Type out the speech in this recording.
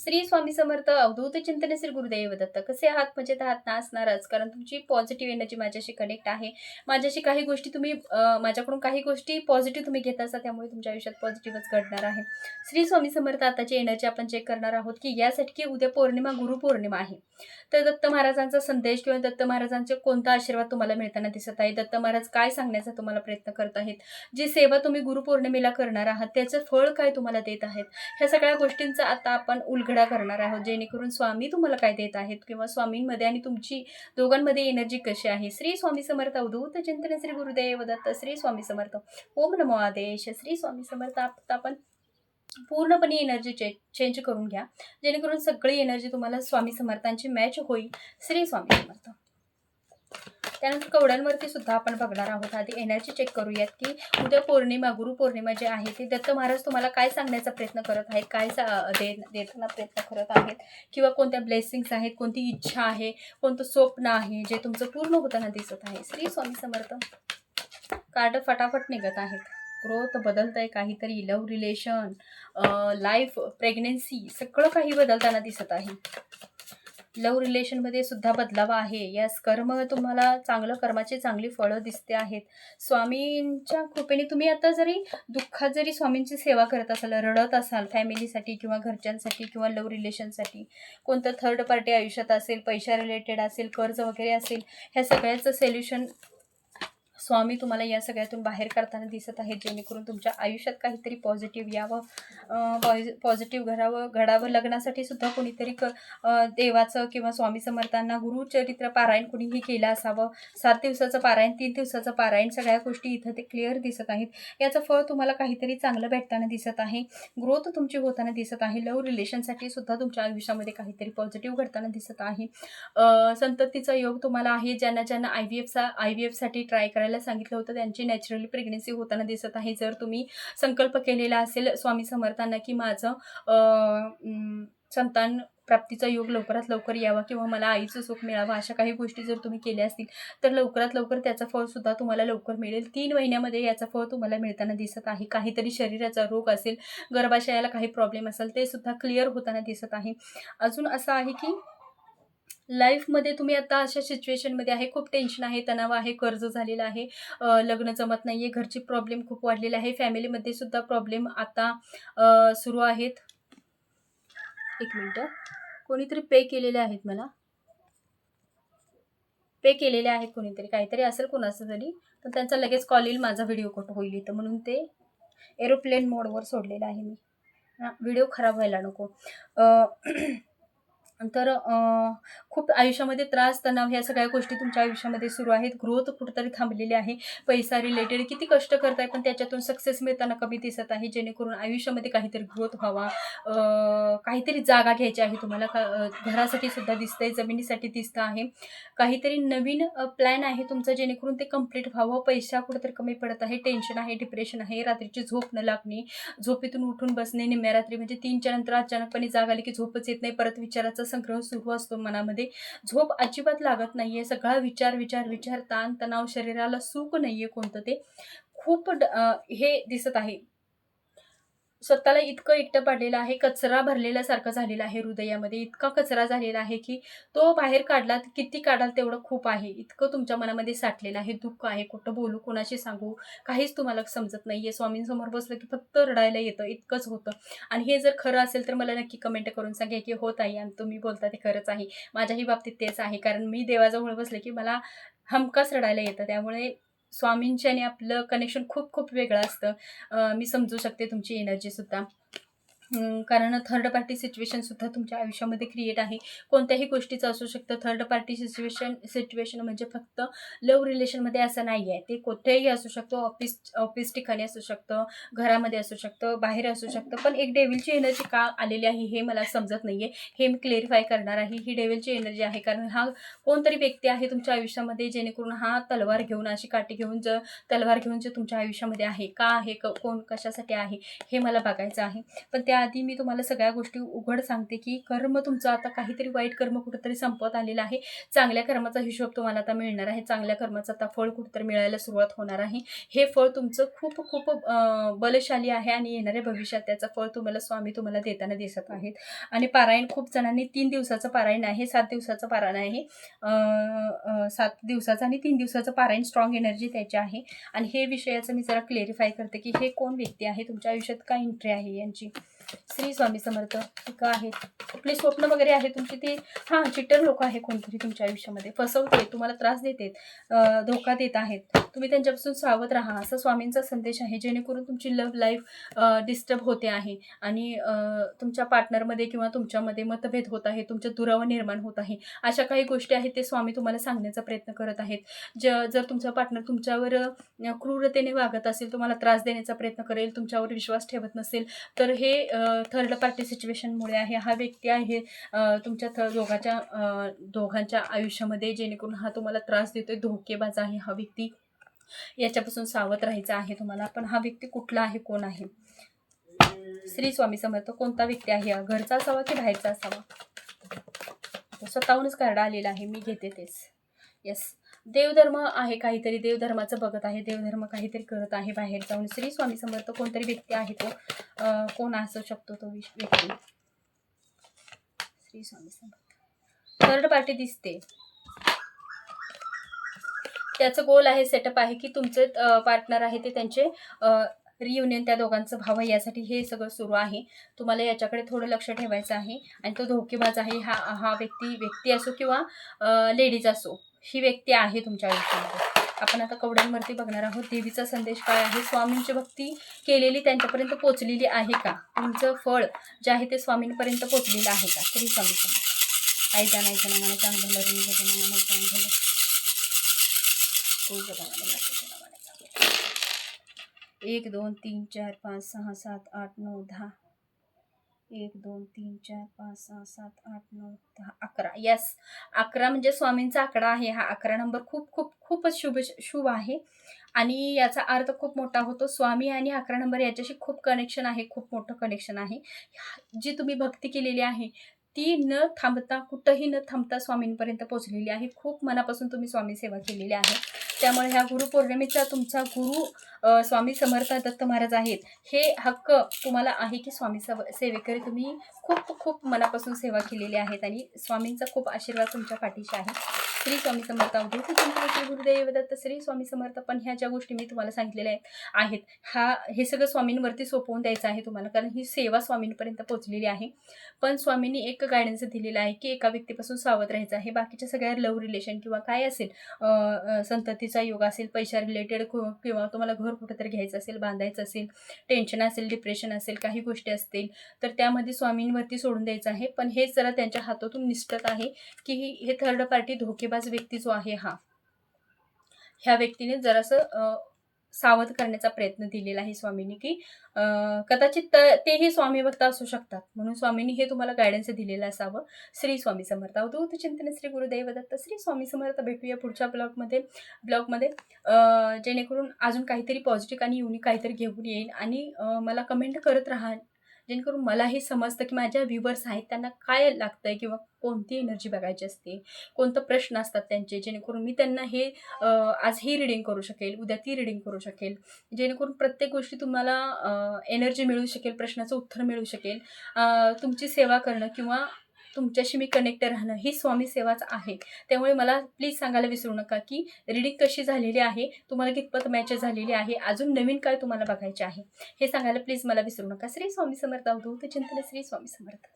श्री स्वामी समर्थ अवधूत चिंतन श्री गुरुदेव दत्त. कसे आहात? मजेत आहात? ना असणारच. कारण तुमची पॉझिटिव्ह एनर्जी माझ्याशी कनेक्ट आहे. माझ्याशी काही गोष्टी तुम्ही माझ्याकडून काही गोष्टी पॉझिटिव्ह तुम्ही घेत असता त्यामुळे तुमच्या आयुष्यात पॉझिटिव्हच घडणार आहे. श्री स्वामी समर्थ आताची एनर्जी आपण चेक करणार आहोत की यासाठी की उद्या पौर्णिमा गुरुपौर्णिमा आहे. तर दत्त महाराजांचा संदेश किंवा दत्त महाराजांचे कोणता आशीर्वाद तुम्हाला मिळताना दिसत आहे? दत्त महाराज काय सांगण्याचा तुम्हाला प्रयत्न करत आहेत? जी सेवा तुम्ही गुरुपौर्णिमेला करणार आहात त्याचं फळ काय तुम्हाला देत आहेत? ह्या सगळ्या गोष्टींचा आता आपण उलग करणार आहोत जेणेकरून स्वामी तुम्हाला काय देत आहेत किंवा स्वामींमध्ये आणि तुमची दोघांमध्ये एनर्जी कशी आहे? श्री स्वामी समर्थ अवधूत चिंतन श्री गुरुदेव दत्त श्री स्वामी समर्थ. ओम नमो आदेश श्री स्वामी समर्थ. आपण पूर्णपणे एनर्जी चे चेंज करून घ्या जेणेकरून सगळी एनर्जी तुम्हाला स्वामी समर्थांची मॅच होईल. श्री स्वामी समर्थ. त्यानंतर कवड्यांवरती सुद्धा आपण बघणार आहोत. आधी एनर्जी चेक करूयात की उद्या पौर्णिमा गुरुपौर्णिमा जे आहे ते दत्त महाराज तुम्हाला काय सांगण्याचा प्रयत्न करत आहेत काय सा- दे देताना प्रयत्न करत आहेत? किंवा कोणत्या ब्लेसिंग्स आहेत कोणती इच्छा आहे कोणतं स्वप्न आहे जे तुमचं पूर्ण होताना दिसत आहे? श्री स्वामी समर्थ. कार्ड फटाफट निघत आहेत. ग्रोथ बदलत आहे काहीतरी लव्ह रिलेशन लाईफ प्रेग्नेन्सी सगळं काही बदलताना दिसत आहे. लव रिलेशनमध्ये सुद्धा बदलावा आहे. यास कर्म तुम्हाला चांगलं कर्माची चांगली फळं दिसते आहेत. स्वामींच्या कृपेने तुम्ही आता जरी दुःखात जरी स्वामींची सेवा करत असाल रडत असाल फॅमिलीसाठी किंवा घरच्यांसाठी किंवा लव रिलेशनसाठी कोणतं थर्ड पार्टी आयुष्यात असेल पैशा रिलेटेड असेल कर्ज वगैरे असेल ह्या सगळ्याचं सोल्युशन स्वामी तुम्हाला या सगळ्यातून बाहेर काढताना दिसत आहेत जेणेकरून तुमच्या आयुष्यात काहीतरी पॉझिटिव्ह यावं पॉझिटिव्ह घडावं घडावं लग्नासाठी सुद्धा कोणीतरी क देवाचं किंवा स्वामी समर्थांना गुरुचरित्र पारायण कुणीही केलं असावं. सात दिवसाचं पारायण तीन दिवसाचं पारायण सगळ्या गोष्टी इथं ते क्लिअर दिसत आहेत. याचं फळ तुम्हाला काहीतरी चांगलं भेटताना दिसत आहे. ग्रोथ तुमची होताना दिसत आहे. लव रिलेशनसाठी सुद्धा तुमच्या आयुष्यामध्ये काहीतरी पॉझिटिव्ह घडताना दिसत आहे. संततीचा योग तुम्हाला आहे. ज्यांना ज्यांना आय व्ही एफचा आय व्ही एफसाठी ट्राय करायला सांगितलं होतं त्यांची नॅचरली प्रेग्नेन्सी होताना दिसत आहे. जर तुम्ही संकल्प केलेला असेल स्वामी समर्थांना की माझं संतान प्राप्तीचा योग लवकरात लवकर यावा किंवा मला आईचं सुख मिळावं अशा काही गोष्टी जर तुम्ही केल्या असतील तर लवकरात लवकर त्याचा फळ सुद्धा तुम्हाला लवकर मिळेल. तीन महिन्यामध्ये याचा फळ तुम्हाला मिळताना दिसत आहे. काहीतरी शरीराचा रोग असेल गर्भाशयाला काही प्रॉब्लेम असेल ते सुद्धा क्लिअर होताना दिसत आहे. अजून असं आहे की लाईफमध्ये तुम्ही आता अशा सिच्युएशनमध्ये आहे खूप टेन्शन आहे तणाव आहे कर्ज झालेलं आहे लग्न जमत नाही आहे घरची प्रॉब्लेम खूप वाढलेले आहे फॅमिलीमध्ये सुद्धा प्रॉब्लेम आता सुरू आहेत. एक मिनटं. कोणीतरी पे केलेले आहेत मला? पे केलेले आहेत कोणीतरी काहीतरी असेल कोणाचं तरी तर त्यांचा लगेच कॉल येईल माझा व्हिडिओ कट होईल इथं म्हणून ते. एरोप्लेन मोडवर सोडलेलं आहे मी. व्हिडिओ खराब व्हायला नको. तर खूप आयुष्यामध्ये त्रास तणाव ह्या सगळ्या गोष्टी तुमच्या आयुष्यामध्ये सुरू आहेत. ग्रोथ कुठंतरी थांबलेली आहे. पैसा रिलेटेड किती कष्ट करताय पण त्याच्यातून सक्सेस मिळताना कमी दिसत आहे. जेणेकरून आयुष्यामध्ये काहीतरी ग्रोथ व्हावा. काहीतरी जागा घ्यायची आहे तुम्हाला. का घरासाठी सुद्धा दिसतंय जमिनीसाठी दिसतं आहे. काहीतरी नवीन प्लॅन आहे तुमचं जेणेकरून ते कंप्लीट व्हावं. पैसा कुठंतरी कमी पडत आहे टेन्शन आहे डिप्रेशन आहे रात्रीची झोप न लागणे झोपेतून उठून बसणे निम्म्या रात्री म्हणजे तीनच्या नंतर अचानकपणे जाग आली की झोपच येत नाही. परत विचाराचा संग्रह सुरू असतो मनामध्ये. झोप अजिबात लागत नाहीये. सगळा विचार विचार विचार ताण तणाव शरीराला सुख नाहीये कोणतं ते. खूप हे दिसत आहे. स्वतःला इतकं एकटं पडलेलं आहे कचरा भरलेल्यासारखं झालेला आहे हृदयामध्ये. इतका कचरा झालेला आहे की तो बाहेर काढला किती काढाल तेवढं खूप आहे. इतकं तुमच्या मनामध्ये साठलेलं आहे दुःख आहे. कुठं बोलू कोणाशी सांगू काहीच तुम्हाला समजत नाही आहे स्वामींसमोर बसलं की फक्त रडायला येतं इतकंच होतं. आणि हे जर खरं असेल तर मला नक्की कमेंट करून सांगा की होत आहे आणि तुम्ही बोलता ते खरंच आहे. माझ्याही बाबतीत तेच आहे. कारण मी देवाजवळ बसले की मला हमखास रडायला येतं. त्यामुळे स्वामींची आणि आपलं कनेक्शन खूप खूप वेगळं असतं. मी समजू शकते तुमची एनर्जीसुद्धा कारण थर्ड पार्टी सिच्युएशनसुद्धा तुमच्या आयुष्यामध्ये क्रिएट आहे. कोणत्याही गोष्टीचं असू शकतं. थर्ड पार्टी सिच्युएशन सिच्युएशन म्हणजे फक्त लव्ह रिलेशनमध्ये असं नाही आहे ते कुठेही असू शकतो. ऑफिस ऑफिस ठिकाणी असू शकतं. घरामध्ये असू शकतं. बाहेर असू शकतं. पण एक डेव्हिलची एनर्जी का आलेली आहे हे मला समजत नाही आहे हे मी क्लेरिफाय करणार आहे. ही डेव्हिलची एनर्जी आहे. कारण हा कोणतरी व्यक्ती आहे तुमच्या आयुष्यामध्ये जेणेकरून हा तलवार घेऊन अशी काठी घेऊन जर तलवार घेऊन जे तुमच्या आयुष्यामध्ये आहे. का आहे? क कोण कशासाठी आहे? हे मला बघायचं आहे. पण त्या आधी मी तुम्हाला सगळ्या गोष्टी उघड सांगते की कर्म तुमचं आता काहीतरी वाईट कर्म कुठंतरी संपत आलेलं आहे. चांगल्या कर्माचा हिशोब तुम्हाला आता मिळणार आहे. चांगल्या कर्माचं आता फळ कुठंतरी मिळायला सुरुवात होणार आहे. हे फळ तुमचं खूप खूप बलशाली आहे आणि येणाऱ्या भविष्यात त्याचं फळ तुम्हाला स्वामी तुम्हाला देताना दिसत आहेत. आणि पारायण खूप जणांनी तीन दिवसाचं पारायण आहे. सात दिवसाचं पारायण आहे. सात दिवसाचं आणि तीन दिवसाचं पारायण स्ट्रॉंग एनर्जी त्याची आहे. आणि हे विषयाचं मी जरा क्लेरिफाय करते की हे कोण व्यक्ती आहे? तुमच्या आयुष्यात काय एंट्री आहे यांची? श्री स्वामी समर्थ ठीक आहे. आहेत आपली स्वप्न वगैरे आहे तुमची ती हां चिटर लोक आहे कोणतरी तुमच्या आयुष्यामध्ये. फसवते तुम्हाला त्रास देतात धोका देत आहेत. तुम्ही त्यांच्यापासून सावध राहा. असा स्वामींचा संदेश आहे. जेणेकरून तुमची लव्ह लाईफ डिस्टर्ब होते आहे. आणि तुमच्या पार्टनरमध्ये किंवा तुमच्यामध्ये मतभेद होत आहे. तुमच्या दुरावा निर्माण होत आहे. अशा काही गोष्टी आहेत ते स्वामी तुम्हाला सांगण्याचा प्रयत्न करत आहेत. ज जर तुमचा पार्टनर तुमच्यावर क्रूरतेने वागत असेल तुम्हाला त्रास देण्याचा प्रयत्न करेल तुमच्यावर विश्वास ठेवत नसेल तर हे थर्ड पार्टी सिच्युएशनमुळे आहे. हा व्यक्ती आहे तुमच्या थ दोघांच्या दोघांच्या आयुष्यामध्ये जेणेकरून हा तुम्हाला त्रास देतोय धोकेबाज आहे हा व्यक्ती. याच्यापासून सावध राहायचं आहे तुम्हाला. पण हा व्यक्ती कुठला आहे कोण आहे? श्री स्वामी समर्थ कोणता व्यक्ती आहे? हा घरचा असावा की बाहेरचा असावा? स्वतःहूनच कार्ड आलेला आहे. मी घेते तेच. येस देवधर्म आहे काहीतरी. देवधर्माचं बघत आहे. देवधर्म काहीतरी करत आहे बाहेर जाऊन. श्री स्वामी समर्थ कोणतरी व्यक्ती आहे तो? कोण असू शकतो तो व्यक्ती? श्री स्वामी समर्थ. थर्ड पार्टी दिसते. त्याचं गोल आहे सेटअप आहे की तुमचे पार्टनर आहे ते त्यांचे रियुनियन त्या दोघांचं व्हावं यासाठी हे सगळं सुरू आहे. तुम्हाला याच्याकडे थोडं लक्ष ठेवायचं आहे आणि तो धोकेबाज आहे हा हा व्यक्ती व्यक्ती असो किंवा लेडीज असो ही व्यक्ती आहे तुमच्या आयुष्यामध्ये. आपण आता कवड्यांवरती बघणार आहोत देवीचा संदेश काय आहे स्वामींची भक्ती केलेली त्यांच्यापर्यंत पोचलेली आहे का? तुमचं फळ जे आहे ते स्वामींपर्यंत पोचलेलं आहे का? तरी स्वामी समज आई जाणायचं आई मला चांगलं मला चांगलं एक दोन तीन चार पाच सहा सात आठ नऊ दहा. एक दोन तीन चार पाच सहा सात आठ नऊ दहा अकरा. यस अकरा म्हणजे स्वामींचा आकडा आहे. हा अकरा नंबर खूप खूप खूपच शुभ शुभ आहे. आणि याचा अर्थ खूप मोठा होतो. स्वामी आणि अकरा नंबर याच्याशी खूप कनेक्शन आहे. खूप मोठं कनेक्शन आहे. जी तुम्ही भक्ती केलेली आहे ती न थांबता कुठंही न थांबता स्वामींपर्यंत पोहोचलेली आहे. खूप मनापासून तुम्ही स्वामी सेवा केलेली आहे. त्यामुळे ह्या गुरुपौर्णिमेचा तुमचा गुरु स्वामी समर्थ दत्त महाराज आहेत. हे हक्क तुम्हाला आहे की स्वामी सव सेवेकरी तुम्ही खूप खूप मनापासून सेवा केलेली आहेत आणि स्वामींचा खूप आशीर्वाद तुमच्या पाठीशी आहे. श्री स्वामी समर्थ अवधूत श्री गुरुदेव दत्त श्री स्वामी समर्थ पण ह्या ज्या गोष्टी मी तुम्हाला सांगितलेल्या आहेत आहेत हा हे सगळं स्वामींवरती सोपवून द्यायचं आहे तुम्हाला कारण ही सेवा स्वामींपर्यंत पोहोचलेली आहे. पण स्वामींनी एक गायडन्स दिलेलं आहे की एका व्यक्तीपासून सावध राहायचं आहे. बाकीच्या सगळ्या लव्ह रिलेशन किंवा काय असेल संततीचा योग असेल पैशा रिलेटेड किंवा तुम्हाला घर कुठंतरी घ्यायचं असेल बांधायचं असेल टेन्शन असेल डिप्रेशन असेल काही गोष्टी असतील तर त्यामध्ये स्वामींवरती सोडून द्यायचं आहे. पण हे जरा त्यांच्या हातातून निष्ठत आहे की ही- हे थर्ड पार्टी धोके धोकेबाज व्यक्ती जो आहे हा ह्या व्यक्तीने जरासं सावध करण्याचा प्रयत्न दिलेला आहे स्वामींनी की कदाचित तेही स्वामी भक्त असू शकतात. म्हणून स्वामींनी हे तुम्हाला गायडन्स दिलेलं असावं. श्री स्वामी समर्थ. अवधूत चिंतन श्री गुरुदेव दत्त श्री स्वामी समर्थ. भेटूया पुढच्या ब्लॉगमध्ये ब्लॉगमध्ये जेणेकरून अजून काहीतरी पॉझिटिव्ह आणि युनिक काहीतरी घेऊन येईल आणि मला कमेंट करत राहा जेणेकरून मलाही समजतं की माझ्या व्ह्युअर्स आहेत त्यांना काय लागतं आहे किंवा कोणती एनर्जी बघायची असते कोणतं प्रश्न असतात त्यांचे जेणेकरून मी त्यांना हे आज ही रिडिंग करू शकेल उद्या ती रिडिंग करू शकेल. जेणेकरून प्रत्येक गोष्टी तुम्हाला एनर्जी मिळू शकेल प्रश्नाचं उत्तर मिळू शकेल. तुमची सेवा करणं किंवा तुमच्याशी मी कनेक्ट राहणं ही स्वामी सेवाच आहे. त्यामुळे मला प्लीज सांगायला विसरू नका की रिडिंग कशी झालेली आहे तुम्हाला कितपत मॅच झालेली आहे अजून नवीन काय तुम्हाला बघायचे आहे हे सांगायला प्लीज मला विसरू नका. श्री स्वामी समर्थ अवधूत चिंतन श्री स्वामी समर्थ.